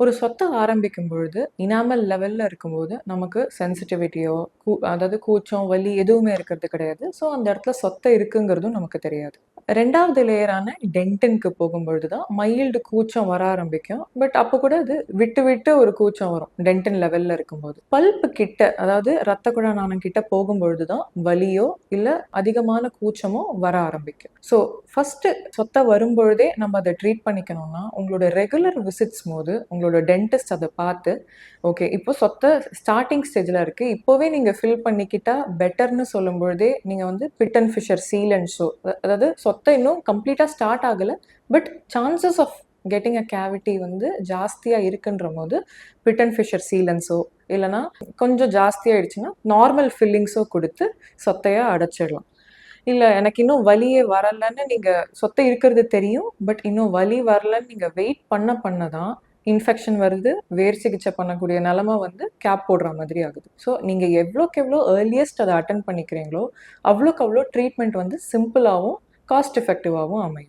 ஒரு சொத்தை ஆரம்பிக்கும் பொழுது இனாமல் லெவலில் இருக்கும்போது நமக்கு சென்சிட்டிவிட்டியோ கூ அதாவது கூச்சம் வலி எதுவுமே இருக்கிறது கிடையாது. ஸோ அந்த இடத்துல சொத்தை இருக்குங்கிறதும் நமக்கு தெரியாது. ரெண்டாவது லேயரான டென்டனுக்கு போகும்பொழுது தான் மைல்டு கூச்சம் வர ஆரம்பிக்கும். பட் அப்போ கூட அது விட்டு விட்டு ஒரு கூச்சம் வரும் டென்டன் லெவலில் இருக்கும்போது. பல்ப்பு கிட்ட அதாவது ரத்த குழாநாணம் கிட்ட போகும்பொழுது தான் வலியோ இல்லை அதிகமான கூச்சமோ வர ஆரம்பிக்கும். ஸோ ஃபஸ்ட்டு சொத்தை வரும்பொழுதே நம்ம அதை ட்ரீட் பண்ணிக்கணும்னா உங்களோட ரெகுலர் விசிட்ஸ் போது உங்களோட டென்டிஸ்ட் அதை பார்த்து ஓகே இப்போ சொத்தை ஸ்டார்டிங் ஸ்டேஜில் இருக்குது இப்போவே நீங்கள் ஃபில் பண்ணிக்கிட்டா பெட்டர்னு சொல்லும் பொழுதே நீங்கள் வந்து pit and fissure seal and show அதாவது சொத்தை இன்னும் கம்ப்ளீட்டாக ஸ்டார்ட் ஆகலை. But chances of getting a cavity வந்து ஜாஸ்தியாக இருக்குன்ற போது பிட் அண்ட் ஃபிஷர் சீலன்ஸோ இல்லைனா கொஞ்சம் ஜாஸ்தியாகிடுச்சுன்னா நார்மல் ஃபில்லிங்ஸோ கொடுத்து சொத்தையாக அடைச்சிடலாம். இல்லை எனக்கு இன்னும் வலியே வரலன்னு நீங்கள் சொத்தை இருக்கிறது தெரியும் பட் இன்னும் வலி வரலன்னு நீங்கள் வெயிட் பண்ண பண்ண தான் இன்ஃபெக்ஷன் வருது வேர் சிகிச்சை பண்ணக்கூடிய நிலமை வந்து கேப் போடுற மாதிரி ஆகுது. ஸோ நீங்கள் எவ்வளோக்கு எவ்வளோ ஏர்லியஸ்ட் அதை அட்டன் பண்ணிக்கிறீங்களோ அவ்வளோக்கு அவ்வளோ ட்ரீட்மெண்ட் வந்து சிம்பிளாகவும் காஸ்ட் எஃபெக்டிவாகவும் அமையும்.